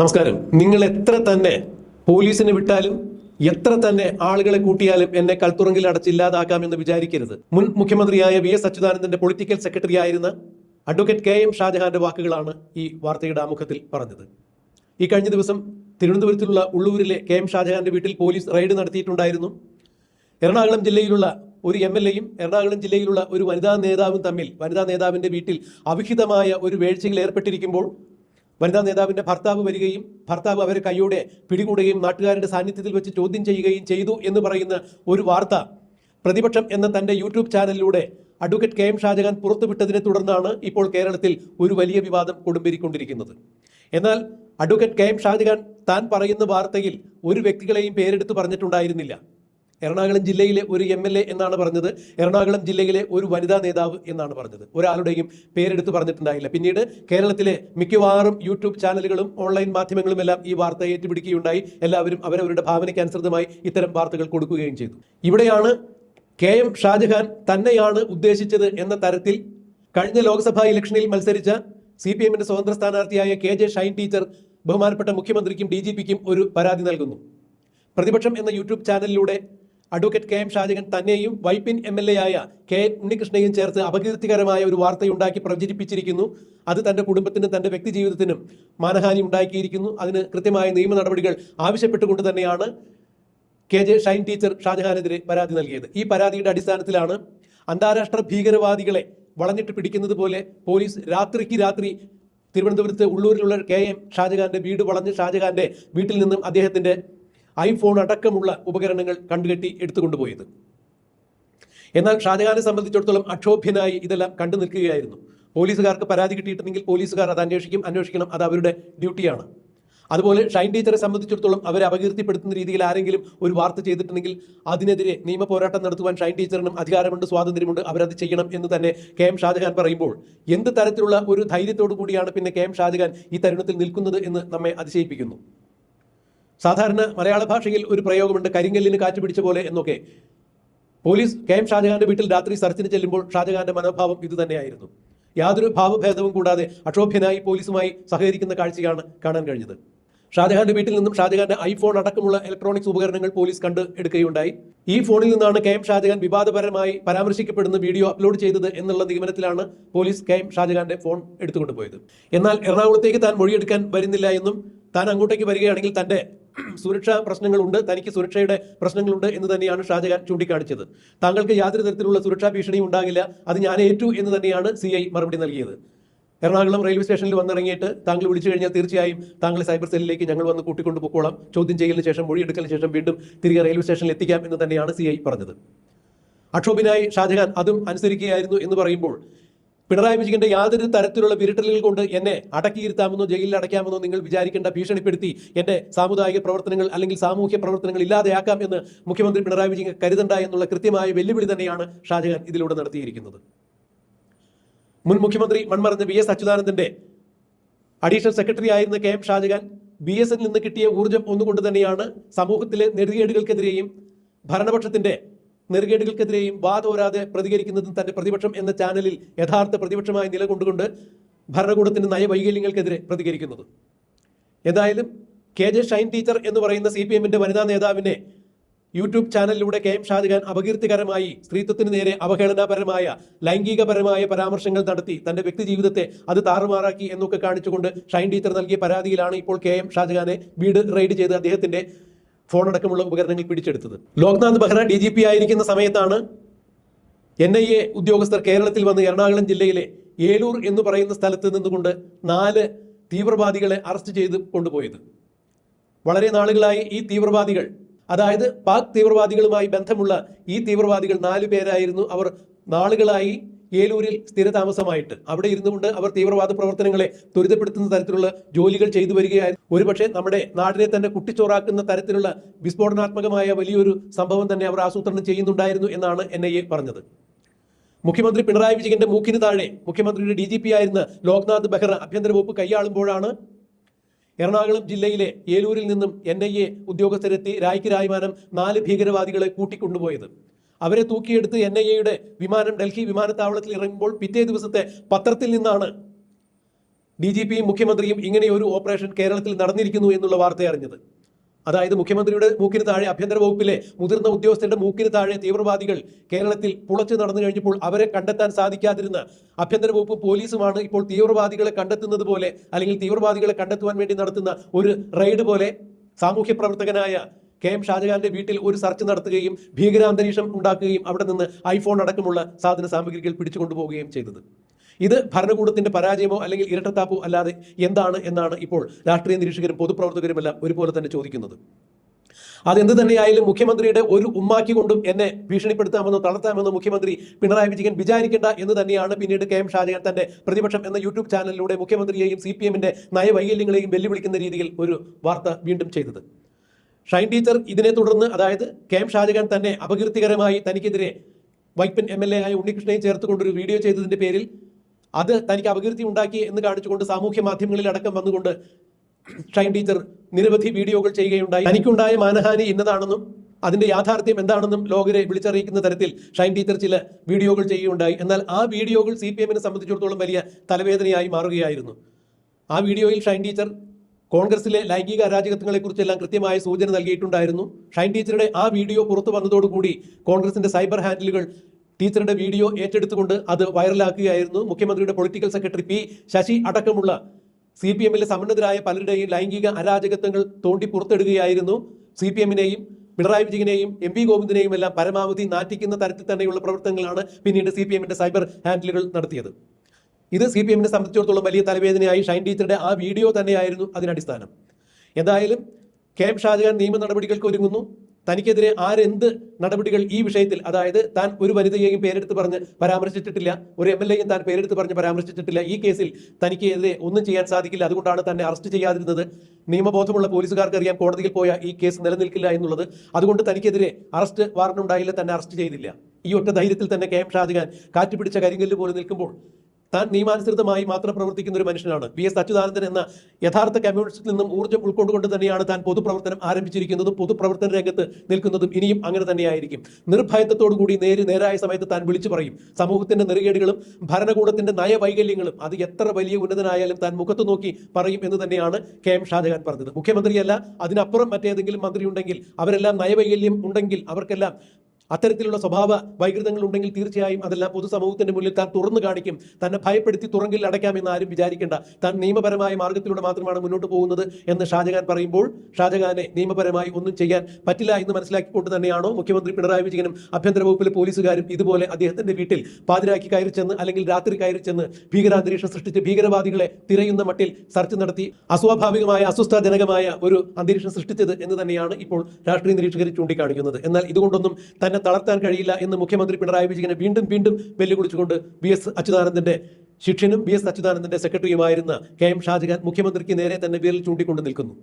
നമസ്കാരം. നിങ്ങൾ എത്ര തന്നെ പോലീസിനെ വിട്ടാലും എത്ര തന്നെ ആളുകളെ കൂട്ടിയാലും എന്നെ കൽത്തുറങ്കിൽ അടച്ചില്ലാതാക്കാമെന്ന് വിചാരിക്കരുത്. മുൻ മുഖ്യമന്ത്രിയായ വി എസ് അച്യുതാനന്ദന്റെ പൊളിറ്റിക്കൽ സെക്രട്ടറി ആയിരുന്ന അഡ്വക്കേറ്റ് കെ എം ഷാജഹാന്റെ വാക്കുകളാണ് ഈ വാർത്തയുടെ ആമുഖത്തിൽ പറഞ്ഞത്. ഈ കഴിഞ്ഞ ദിവസം തിരുവനന്തപുരത്തുള്ള ഉള്ളൂരിലെ കെ എം ഷാജഹാന്റെ വീട്ടിൽ പോലീസ് റെയ്ഡ് നടത്തിയിട്ടുണ്ടായിരുന്നു. എറണാകുളം ജില്ലയിലുള്ള ഒരു എം എൽ എയും എറണാകുളം ജില്ലയിലുള്ള ഒരു വനിതാ നേതാവും തമ്മിൽ വനിതാ നേതാവിന്റെ വീട്ടിൽ അവിഹിതമായ ഒരു വേഴ്ചയിൽ ഏർപ്പെട്ടിരിക്കുമ്പോൾ വനിതാ നേതാവിന്റെ ഭർത്താവ് വരികയും ഭർത്താവ് അവരെ കൈയോടെ പിടികൂടുകയും നാട്ടുകാരുടെ സാന്നിധ്യത്തിൽ വെച്ച് ചോദ്യം ചെയ്യുകയും ചെയ്തു എന്ന് പറയുന്ന ഒരു വാർത്ത പ്രതിപക്ഷം എന്ന തന്റെ യൂട്യൂബ് ചാനലിലൂടെ അഡ്വക്കേറ്റ് കെ എം ഷാജഹാൻ പുറത്തുവിട്ടതിനെ തുടർന്നാണ് ഇപ്പോൾ കേരളത്തിൽ ഒരു വലിയ വിവാദം കൊടുമ്പിരിക്കൊണ്ടിരിക്കുന്നത്. എന്നാൽ അഡ്വക്കേറ്റ് കെ എം ഷാജഹാൻ താൻ പറയുന്ന വാർത്തയിൽ ഒരു വ്യക്തികളെയും പേരെടുത്ത് പറഞ്ഞിട്ടുണ്ടായിരുന്നില്ല. എറണാകുളം ജില്ലയിലെ ഒരു എം എൽ എ എന്നാണ് പറഞ്ഞത്. എറണാകുളം ജില്ലയിലെ ഒരു വനിതാ നേതാവ് എന്നാണ് പറഞ്ഞത്. ഒരാളുടെയും പേരെടുത്ത് പറഞ്ഞിട്ടുണ്ടായില്ല. പിന്നീട് കേരളത്തിലെ മിക്കവാറും യൂട്യൂബ് ചാനലുകളും ഓൺലൈൻ മാധ്യമങ്ങളും എല്ലാം ഈ വാർത്ത ഏറ്റുപിടിക്കുകയുണ്ടായി. എല്ലാവരും അവരവരുടെ ഭാവനയ്ക്ക് അനുസൃതമായി ഇത്തരം വാർത്തകൾ കൊടുക്കുകയും ചെയ്തു. ഇവിടെയാണ് കെ എം ഷാജഹാൻ തന്നെയാണ് ഉദ്ദേശിച്ചത് എന്ന തരത്തിൽ കഴിഞ്ഞ ലോക്സഭാ ഇലക്ഷനിൽ മത്സരിച്ച സി പി എമ്മിന്റെ സ്വതന്ത്ര സ്ഥാനാർത്ഥിയായ കെ ജെ ഷൈൻ ടീച്ചർ ബഹുമാനപ്പെട്ട മുഖ്യമന്ത്രിക്കും ഡി ഒരു പരാതി നൽകുന്നു. പ്രതിപക്ഷം എന്ന യൂട്യൂബ് ചാനലിലൂടെ അഡ്വക്കേറ്റ് കെ എം ഷാജകൻ തന്നെയും വൈപ്പിൻ എം എൽ എ ആയ കെ ഉണ്ണികൃഷ്ണയും ചേർത്ത് അപകീർത്തികരമായ ഒരു വാർത്തയുണ്ടാക്കി പ്രചരിപ്പിച്ചിരിക്കുന്നു അത് തന്റെ കുടുംബത്തിനും തന്റെ വ്യക്തി ജീവിതത്തിനും മാനഹാനി ഉണ്ടാക്കിയിരിക്കുന്നു. അതിന് കൃത്യമായ നിയമ നടപടികൾ ആവശ്യപ്പെട്ടുകൊണ്ട് തന്നെയാണ് കെ ജെ ഷൈൻ ടീച്ചർ ഷാജഹാനെതിരെ പരാതി നൽകിയത്. ഈ പരാതിയുടെ അടിസ്ഥാനത്തിലാണ് അന്താരാഷ്ട്ര ഭീകരവാദികളെ വളഞ്ഞിട്ട് പിടിക്കുന്നത് പോലെ പോലീസ് രാത്രിക്ക് രാത്രി തിരുവനന്തപുരത്ത് ഉള്ളൂരിലുള്ള കെ എം ഷാജഹാന്റെ വീട് വളഞ്ഞ് ഷാജഹാന്റെ വീട്ടിൽ നിന്നും അദ്ദേഹത്തിന്റെ ഐഫോൺ അടക്കമുള്ള ഉപകരണങ്ങൾ കണ്ടുകെട്ടി എടുത്തുകൊണ്ടുപോയത്. എന്നാൽ ഷാജഹാനെ സംബന്ധിച്ചിടത്തോളം അക്ഷോഭ്യനായി ഇതെല്ലാം കണ്ടു നിൽക്കുകയായിരുന്നു. പോലീസുകാർക്ക് പരാതി കിട്ടിയിട്ടുണ്ടെങ്കിൽ പോലീസുകാർ അത് അന്വേഷിക്കും അന്വേഷിക്കണം അത് അവരുടെ ഡ്യൂട്ടിയാണ്. അതുപോലെ ഷൈൻ ടീച്ചറെ സംബന്ധിച്ചിടത്തോളം അവരെ അപകീർത്തിപ്പെടുത്തുന്ന രീതിയിൽ ആരെങ്കിലും ഒരു വാർത്ത ചെയ്തിട്ടുണ്ടെങ്കിൽ അതിനെതിരെ നിയമ പോരാട്ടം നടത്തുവാൻ ഷൈൻ ടീച്ചറിനും അധികാരമുണ്ട് സ്വാതന്ത്ര്യമുണ്ട് അവരത് ചെയ്യണം എന്ന് തന്നെ കെ എം ഷാജഹാൻ പറയുമ്പോൾ എന്ത് തരത്തിലുള്ള ഒരു ധൈര്യത്തോടു കൂടിയാണ് പിന്നെ കെ എം ഷാജഹാൻ ഈ തരുണത്തിൽ നിൽക്കുന്നത് എന്ന് നമ്മെ അതിശയിപ്പിക്കുന്നു. സാധാരണ മലയാള ഭാഷയിൽ ഒരു പ്രയോഗമുണ്ട് കരിങ്കല്ലിന് കാറ്റ് പിടിച്ച പോലെ എന്നൊക്കെ. പോലീസ് കെ എം ഷാജഹാന്റെ വീട്ടിൽ രാത്രി സർച്ചിന് ചെല്ലുമ്പോൾ ഷാജഹാന്റെ മനോഭാവം ഇതുതന്നെയായിരുന്നു യാതൊരു ഭാവഭേദവും കൂടാതെ അക്ഷോഭ്യനായി പോലീസുമായി സഹകരിക്കുന്ന കാഴ്ചയാണ് കാണാൻ കഴിഞ്ഞത്. ഷാജഹാന്റെ വീട്ടിൽ നിന്നും ഷാജഹാന്റെ ഐഫോൺ അടക്കമുള്ള ഇലക്ട്രോണിക്സ് ഉപകരണങ്ങൾ പോലീസ് കണ്ട് എടുക്കുകയുണ്ടായി. ഈ ഫോണിൽ നിന്നാണ് കെ എം ഷാജഹാൻ വിവാദപരമായി പരാമർശിക്കപ്പെടുന്ന വീഡിയോ അപ്ലോഡ് ചെയ്തത് എന്നുള്ള നിഗമനത്തിലാണ് പോലീസ് കെ എം ഷാജഹാന്റെ ഫോൺ എടുത്തുകൊണ്ടുപോയത്. എന്നാൽ എറണാകുളത്തേക്ക് താൻ മൊഴിയെടുക്കാൻ വരുന്നില്ല എന്നും താൻ അങ്ങോട്ടേക്ക് വരികയാണെങ്കിൽ തന്റെ സുരക്ഷാ പ്രശ്നങ്ങളുണ്ട് തനിക്ക് സുരക്ഷയുടെ പ്രശ്നങ്ങളുണ്ട് എന്ന് തന്നെയാണ് ഷാജഹാൻ ചൂണ്ടിക്കാണിച്ചത്. താങ്കൾക്ക് യാതൊരു തരത്തിലുള്ള സുരക്ഷാ ഭീഷണിയും ഉണ്ടാകില്ല. അത് ഞാൻ ഏറ്റു എന്ന് തന്നെയാണ് സി മറുപടി നൽകിയത്. എറണാകുളം റെയിൽവേ സ്റ്റേഷനിൽ വന്നിറങ്ങിയിട്ട് താങ്കൾ വിളിച്ചു കഴിഞ്ഞാൽ തീർച്ചയായും താങ്കളെ സൈബർ സെല്ലിലേക്ക് ഞങ്ങൾ വന്ന് കൂട്ടിക്കൊണ്ടു പൊക്കോളാം. ചോദ്യം ചെയ്യലിന് ശേഷം മൊഴിയെടുക്കലിന് ശേഷം വീണ്ടും തിരികെ റെയിൽവേ സ്റ്റേഷനിൽ എത്തിക്കാം എന്ന് തന്നെയാണ് സി പറഞ്ഞത്. അക്ഷോഭിനായി ഷാജഹാൻ അതും അനുസരിക്കുകയായിരുന്നു എന്ന് പറയുമ്പോൾ പിണറായി വിജയന്റെ യാതൊരു തരത്തിലുള്ള വിരട്ടലുകൾ കൊണ്ട് എന്നെ അടക്കിയിരുത്താമെന്നോ ജയിലിൽ അടയ്ക്കാമെന്നോ നിങ്ങൾ വിചാരിക്കേണ്ട ഭീഷണിപ്പെടുത്തി എന്റെ സാമുദായിക പ്രവർത്തനങ്ങൾ അല്ലെങ്കിൽ സാമൂഹ്യ പ്രവർത്തനങ്ങൾ ഇല്ലാതെയാക്കാം എന്ന് മുഖ്യമന്ത്രി പിണറായി വിജയൻ കരുതണ്ട എന്നുള്ള കൃത്യമായ വെല്ലുവിളി തന്നെയാണ് ഷാജഹാൻ ഇതിലൂടെ നടത്തിയിരിക്കുന്നത്. മുൻ മുഖ്യമന്ത്രി മൺമറഞ്ഞ വി എസ് അച്യുതാനന്ദന്റെ അഡീഷണൽ സെക്രട്ടറി ആയിരുന്ന K M Shajahan B S L നിന്ന് കിട്ടിയ ഊർജം ഒന്നുകൊണ്ട് തന്നെയാണ് സമൂഹത്തിലെ നെടുകേടുകൾക്കെതിരെയും ഭരണപക്ഷത്തിന്റെ നെറുകേടുകൾക്കെതിരെയും വാതോരാതെ പ്രതികരിക്കുന്നതും തന്റെ പ്രതിപക്ഷം എന്ന ചാനലിൽ യഥാർത്ഥ പ്രതിപക്ഷമായി നിലകൊണ്ടുകൊണ്ട് ഭരണകൂടത്തിന്റെ നയവൈകല്യങ്ങൾക്കെതിരെ പ്രതികരിക്കുന്നത്. എന്തായാലും കെ ജെ ഷൈൻ ടീച്ചർ എന്ന് പറയുന്ന സി പി എമ്മിന്റെ വനിതാ നേതാവിനെ യൂട്യൂബ് ചാനലിലൂടെ കെ എം ഷാജഹാൻ അപകീർത്തികരമായി സ്ത്രീത്വത്തിന് നേരെ അവഹേളനാപരമായ ലൈംഗികപരമായ പരാമർശങ്ങൾ നടത്തി തന്റെ വ്യക്തി ജീവിതത്തെ അത് താറുമാറാക്കി എന്നൊക്കെ കാണിച്ചുകൊണ്ട് ഷൈൻ ടീച്ചർ നൽകിയ പരാതിയിലാണ് ഇപ്പോൾ കെ എം ഷാജഹാനെ വീട് റെയ്ഡ് ചെയ്ത് അദ്ദേഹത്തിന്റെ ഫോൺ അടക്കമുള്ള ഉപകരണങ്ങൾ പിടിച്ചെടുത്തത്. Loknath Behera D G P ആയിരിക്കുന്ന സമയത്താണ് എൻ ഐ എ ഉദ്യോഗസ്ഥർ കേരളത്തിൽ വന്ന് എറണാകുളം ജില്ലയിലെ ഏലൂർ എന്ന് പറയുന്ന സ്ഥലത്ത് നിന്നുകൊണ്ട് നാല് തീവ്രവാദികളെ അറസ്റ്റ് ചെയ്ത് കൊണ്ടുപോയത്. വളരെ നാളുകളായി ഈ തീവ്രവാദികൾ അതായത് പാക് തീവ്രവാദികളുമായി ബന്ധമുള്ള ഈ തീവ്രവാദികൾ നാലു പേരായിരുന്നു. അവർ നാളുകളായി ഏലൂരിൽ സ്ഥിരതാമസമായിട്ട്. അവിടെ ഇരുന്നുകൊണ്ട് അവർ തീവ്രവാദ പ്രവർത്തനങ്ങളെ ത്വരിതപ്പെടുത്തുന്ന തരത്തിലുള്ള ജോലികൾ ചെയ്തു വരികയായിരുന്നു. ഒരുപക്ഷെ നമ്മുടെ നാടിനെ തന്നെ കുട്ടിച്ചോറാക്കുന്ന തരത്തിലുള്ള വിസ്ഫോടനാത്മകമായ വലിയൊരു സംഭവം തന്നെ അവർ ആസൂത്രണം ചെയ്യുന്നുണ്ടായിരുന്നു എന്നാണ് എൻ ഐ എ പറഞ്ഞത്. മുഖ്യമന്ത്രി പിണറായി വിജയന്റെ മൂക്കിന് താഴെ മുഖ്യമന്ത്രിയുടെ ഡി ജി പി ആയിരുന്ന ലോക്നാഥ് ബെഹ്റ ആഭ്യന്തര വകുപ്പ് കൈയാളുമ്പോഴാണ് എറണാകുളം ജില്ലയിലെ ഏലൂരിൽ നിന്നും എൻ ഐ എ ഉദ്യോഗസ്ഥരെത്തി രായ്ക്ക് രായ്മാനം നാല് ഭീകരവാദികളെ കൂട്ടിക്കൊണ്ടുപോയത്. അവരെ തൂക്കിയെടുത്ത് എൻ ഐ എയുടെ വിമാനം ഡൽഹി വിമാനത്താവളത്തിൽ ഇറങ്ങുമ്പോൾ പിറ്റേ ദിവസത്തെ പത്രത്തിൽ നിന്നാണ് ഡി ജി പിയും മുഖ്യമന്ത്രിയും ഇങ്ങനെ ഒരു ഓപ്പറേഷൻ കേരളത്തിൽ നടന്നിരിക്കുന്നു എന്നുള്ള വാർത്ത അറിഞ്ഞത്. അതായത് മുഖ്യമന്ത്രിയുടെ മൂക്കിന് താഴെ ആഭ്യന്തര വകുപ്പിലെ മുതിർന്ന ഉദ്യോഗസ്ഥരുടെ മൂക്കിന് താഴെ തീവ്രവാദികൾ കേരളത്തിൽ പുളച്ചു നടന്നു കഴിഞ്ഞപ്പോൾ അവരെ കണ്ടെത്താൻ സാധിക്കാതിരുന്ന ആഭ്യന്തര വകുപ്പ് പോലീസുമാണ് ഇപ്പോൾ തീവ്രവാദികളെ കണ്ടെത്തുന്നത് പോലെ അല്ലെങ്കിൽ തീവ്രവാദികളെ കണ്ടെത്തുവാൻ വേണ്ടി നടത്തുന്ന ഒരു റെയ്ഡ് പോലെ സാമൂഹ്യ പ്രവർത്തകനായ കെ എം ഷാജഹാന്റെ വീട്ടിൽ ഒരു സെർച്ച് നടത്തുകയും ഭീകരാന്തരീക്ഷം ഉണ്ടാക്കുകയും അവിടെ നിന്ന് ഐഫോൺ അടക്കമുള്ള സാധന സാമഗ്രികൾ പിടിച്ചുകൊണ്ടുപോവുകയും ചെയ്തത്. ഇത് ഭരണകൂടത്തിന്റെ പരാജയമോ അല്ലെങ്കിൽ ഇരട്ടത്താപ്പോ അല്ലാതെ എന്താണ് എന്നാണ് ഇപ്പോൾ രാഷ്ട്രീയ നിരീക്ഷകരും പൊതുപ്രവർത്തകരുമെല്ലാം ഒരുപോലെ തന്നെ ചോദിക്കുന്നത്. അതെന്ത് തന്നെയായാലും മുഖ്യമന്ത്രിയുടെ ഒരു ഉമ്മാക്കി കൊണ്ടും എന്നെ ഭീഷണിപ്പെടുത്താമെന്നോ തളർത്താമെന്നോ മുഖ്യമന്ത്രി പിണറായി വിജയൻ വിചാരിക്കേണ്ട എന്ന് തന്നെയാണ് പിന്നീട് കെ എം ഷാജഹാൻ തന്റെ പ്രതിപക്ഷം എന്ന യൂട്യൂബ് ചാനലിലൂടെ മുഖ്യമന്ത്രിയെയും സി പി എമ്മിന്റെ നയവൈകല്യങ്ങളെയും വെല്ലുവിളിക്കുന്ന രീതിയിൽ ഒരു വാർത്ത വീണ്ടും ചെയ്തത്. ഷൈൻ ടീച്ചർ ഇതിനെ തുടർന്ന് അതായത് കെ എം ഷാജഹാൻ തന്നെ അപകീർത്തികരമായി തനിക്കെതിരെ വൈപ്പൻ എം എൽ എ ആയ ഉണ്ണികൃഷ്ണനെ ചേർത്തുകൊണ്ടൊരു വീഡിയോ ചെയ്തതിന്റെ പേരിൽ അത് തനിക്ക് അപകീർത്തി ഉണ്ടാക്കി എന്ന് കാണിച്ചുകൊണ്ട് സാമൂഹ്യ മാധ്യമങ്ങളിൽ അടക്കം വന്നുകൊണ്ട് ഷൈൻ ടീച്ചർ നിരവധി വീഡിയോകൾ ചെയ്യുകയുണ്ടായി. തനിക്കുണ്ടായ മാനഹാനി ഇന്നതാണെന്നും അതിന്റെ യാഥാർത്ഥ്യം എന്താണെന്നും ലോകരെ വിളിച്ചറിയിക്കുന്ന തരത്തിൽ ഷൈൻ ടീച്ചർ ചില വീഡിയോകൾ ചെയ്യുകയുണ്ടായി. എന്നാൽ ആ വീഡിയോകൾ സി പി എമ്മിനെ സംബന്ധിച്ചിടത്തോളം വലിയ തലവേദനയായി മാറുകയായിരുന്നു. ആ വീഡിയോയിൽ ഷൈൻ ടീച്ചർ കോൺഗ്രസിലെ ലൈംഗിക അരാജകത്വങ്ങളെക്കുറിച്ചെല്ലാം കൃത്യമായ സൂചന നൽകിയിട്ടുണ്ടായിരുന്നു. ഷൈൻ ടീച്ചറുടെ ആ വീഡിയോ പുറത്തു വന്നതോടുകൂടി കോൺഗ്രസിന്റെ സൈബർ ഹാൻഡിലുകൾ ടീച്ചറുടെ വീഡിയോ ഏറ്റെടുത്തുകൊണ്ട് അത് വൈറലാക്കുകയായിരുന്നു. മുഖ്യമന്ത്രിയുടെ പൊളിറ്റിക്കൽ സെക്രട്ടറി പി ശശി അടക്കമുള്ള സി പി എമ്മിലെ സമ്മന്നതരായ പലരുടെയും ലൈംഗിക അരാജകത്വങ്ങൾ തോണ്ടി പുറത്തെടുക്കുകയായിരുന്നു സി പി എമ്മിനെയും പിണറായി വിജയനെയും എം പി ഗോവിന്ദനെയും എല്ലാം പരമാവധി നാറ്റിക്കുന്ന തരത്തിൽ തന്നെയുള്ള പ്രവർത്തനങ്ങളാണ് പിന്നീട് സി പി എമ്മിന്റെ സൈബർ ഹാൻഡിലുകൾ നടത്തിയത്. ഇത് സി പി എമ്മിനെ സംബന്ധിച്ചിടത്തോളം വലിയ തലവേദനയായി ഷൈൻ ടീച്ചറുടെ ആ വീഡിയോ തന്നെയായിരുന്നു അതിനടിസ്ഥാനം. എന്തായാലും കെ എം ഷാജഹാൻ നിയമ നടപടികൾക്ക് ഒരുങ്ങുന്നു. തനിക്കെതിരെ ആരെന്ത് നടപടികൾ ഈ വിഷയത്തിൽ അതായത് താൻ ഒരു വനിതയെയും പേരെടുത്ത് പറഞ്ഞ് പരാമർശിച്ചിട്ടില്ല ഒരു എം എൽ എയും താൻ പേരെടുത്ത് പറഞ്ഞ് പരാമർശിച്ചിട്ടില്ല ഈ കേസിൽ തനിക്കെതിരെ ഒന്നും ചെയ്യാൻ സാധിക്കില്ല. അതുകൊണ്ടാണ് തന്നെ അറസ്റ്റ് ചെയ്യാതിരുന്നത്. നിയമബോധമുള്ള പോലീസുകാർക്ക് അറിയാം കോടതിയിൽ പോയ ഈ കേസ് നിലനിൽക്കില്ല എന്നുള്ളത്. അതുകൊണ്ട് തനിക്കെതിരെ അറസ്റ്റ് വാറണ്ട് ഉണ്ടായില്ല തന്നെ അറസ്റ്റ് ചെയ്തില്ല. ഈ ഒറ്റ ധൈര്യത്തിൽ തന്നെ കെ എം ഷാജഹാൻ കാറ്റുപിടിച്ച കരിങ്കല്ല് പോലെ നിൽക്കുമ്പോൾ താൻ നിയമാനുസൃതമായി മാത്രം പ്രവർത്തിക്കുന്ന ഒരു മനുഷ്യനാണ്. വി എസ് അച്യുതാനന്ദൻ എന്ന യഥാർത്ഥ കമ്മ്യൂണിസ്റ്റിൽ നിന്നും ഊർജം ഉൾക്കൊണ്ടുകൊണ്ട് തന്നെയാണ് താൻ പൊതുപ്രവർത്തനം ആരംഭിച്ചിരിക്കുന്നതും പൊതുപ്രവർത്തന രംഗത്ത് നിൽക്കുന്നതും ഇനിയും അങ്ങനെ തന്നെയായിരിക്കും. നിർഭയത്വത്തോടു കൂടി നേര് നേരായ സമയത്ത് താൻ വിളിച്ചു പറയും. സമൂഹത്തിന്റെ നെറുകേടുകളും ഭരണകൂടത്തിന്റെ നയവൈകല്യങ്ങളും അത് എത്ര വലിയ ഉന്നതനായാലും താൻ മുഖത്ത് നോക്കി പറയും എന്ന് തന്നെയാണ് കെ എം ഷാജഹാൻ പറഞ്ഞത്. മുഖ്യമന്ത്രിയല്ല അതിനപ്പുറം മറ്റേതെങ്കിലും മന്ത്രി ഉണ്ടെങ്കിൽ അവരെല്ലാം നയവൈകല്യം ഉണ്ടെങ്കിൽ അവർക്കെല്ലാം അത്തരത്തിലുള്ള സ്വഭാവ വൈകൃതങ്ങൾ ഉണ്ടെങ്കിൽ തീർച്ചയായും അതെല്ലാം പൊതുസമൂഹത്തിന്റെ മുന്നിൽ താൻ തുറന്നു കാണിക്കും. തന്നെ ഭയപ്പെടുത്തി തുറങ്കിൽ അടയ്ക്കാമെന്ന് ആരും വിചാരിക്കേണ്ട. താൻ നിയമപരമായ മാർഗത്തിലൂടെ മാത്രമാണ് മുന്നോട്ട് പോകുന്നത് എന്ന് ഷാജഹാൻ പറയുമ്പോൾ ഷാജഹാനെ നിയമപരമായി ഒന്നും ചെയ്യാൻ പറ്റില്ല എന്ന് മനസ്സിലാക്കിക്കൊണ്ട് തന്നെയാണോ മുഖ്യമന്ത്രി പിണറായി വിജയനും ആഭ്യന്തര വകുപ്പിലെ പോലീസുകാരും ഇതുപോലെ അദ്ദേഹത്തിന്റെ വീട്ടിൽ പാതിരാക്കി കയറി ചെന്ന് അല്ലെങ്കിൽ രാത്രി കയറി ചെന്ന് ഭീകരാന്തരീക്ഷം സൃഷ്ടിച്ച് ഭീകരവാദികളെ തിരയുന്ന മട്ടിൽ സർച്ച് നടത്തി അസ്വാഭാവികമായ അസ്വസ്ഥജനകമായ ഒരു അന്തരീക്ഷം സൃഷ്ടിച്ചത് എന്ന് തന്നെയാണ് ഇപ്പോൾ രാഷ്ട്രീയ നിരീക്ഷകർ ചൂണ്ടിക്കാണിക്കുന്നത്. എന്നാൽ ഇതുകൊണ്ടൊന്നും തന്നെ തളർത്താൻ കഴിയില്ല എന്ന് മുഖ്യമന്ത്രി പിണറായി വിജയനെ വീണ്ടും വീണ്ടും വെല്ലുവിളിച്ചുകൊണ്ട് ബി എസ് അച്യുതാനന്ദന്റെ ശിഷ്യനും ബി എസ് അച്യുതാനന്ദന്റെ സെക്രട്ടറിയുമായിരുന്ന കെ എം ഷാജഹാൻ മുഖ്യമന്ത്രിക്ക് നേരെ തന്നെ വിരൽ ചൂണ്ടിക്കൊണ്ട് നിൽക്കുന്നു.